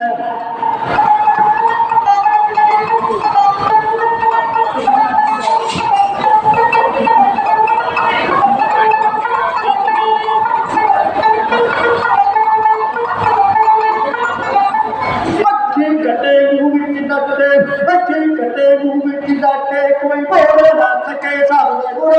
Day कोई दे सालीर गुरू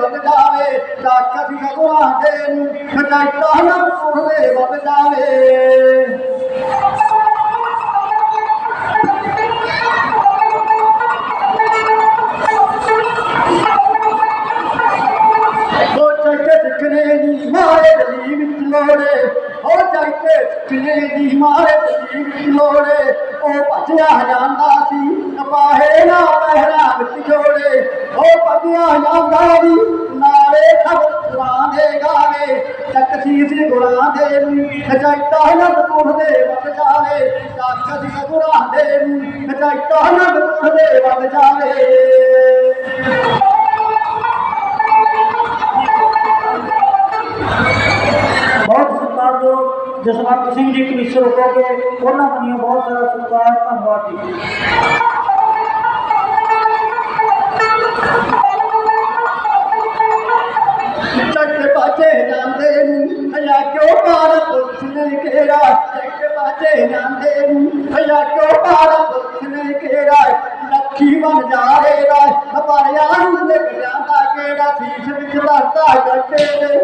वग जावे लाख भी गुनाह देन खटाइता ना सूहे वग जावे मारे दलील लोड़े और जाके मारे दलील लोड़े, ओ भजया जांदा सी कपाहे ना पहरा विच ਸੀ ਗੁਨਾਹ ਦੇ ਨੀ ਹਜਾਇਤਾ ਨਾਲ ਕੋਹਦੇ ਵਗ ਜਾਵੇ ਹੋ ਚਾਹੇ ਸਿੱਖਣੇ ਦੀ ਮਾਰੇ ਦਲੀ ਵਿੱਚ ਲੋੜੇ ਹੋ ਚਾਹੇ ਸਿੱਖਣੇ ਦੀ ਮਾਰੇ ਦਲੀ ਵਿੱਚ ਲੋੜੇ ਉਹ ਭੱਜਿਆ ਜਾਂਦਾ ਸੀ ਕਪਾਹੇ ਨਾ ਪਹਿਰਾ ਵਿੱਚ ਜੋੜੇ ਉਹ ਭੱਜਿਆ ਜਾਂਦਾ ਸੀ ਨਾਲੇ ਖਬਰ ਸੁਣਾ ਦੇ ਗਾਵੇ ਚੱਕ ਸੀ ਸੀ ਗੁਰਾਂ ਦੇ ਨੂੰ ਹਜਾਇਤਾ ਨਾ ਕੋਹਦੇ ਵਗ ਜਾਵੇ ਚੱਕ ਸੀ ਗੁਰਾਂ ਦੇ ਨੂੰ ਹਜਾਇਤਾ ਨਾ ਕੋਹਦੇ ਵਗ ਜਾਵੇ ਬਹੁਤ ਸਤਿਕਾਰਯੋਗ ਜਸਵੰਤ ਸਿੰਘ ਜੀ ਕਮਿਸ਼ਨਰ ਹੋ ਕੇ ਉਹਨਾਂ ਬਣੀਆਂ ਬਹੁਤ ਸਾਰਾ ਸਤਿਕਾਰ ਧੰਨਵਾਦ ਜੀ नहीं घेरा के बाजे राधे भैया को पारा नहीं घेरा लक्खी बन जा रे राय। हमारे आनंद जाता केड़ा? शीश विच भरता करते रे।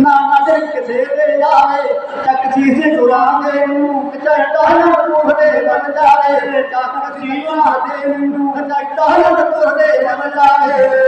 नाना दिन किसे रे आवे तक शीश गुरावे नूक चढ़ता ना मुहरे बन जावे तक सीमा दे नूक चढ़ता ना मुहरे बन जावे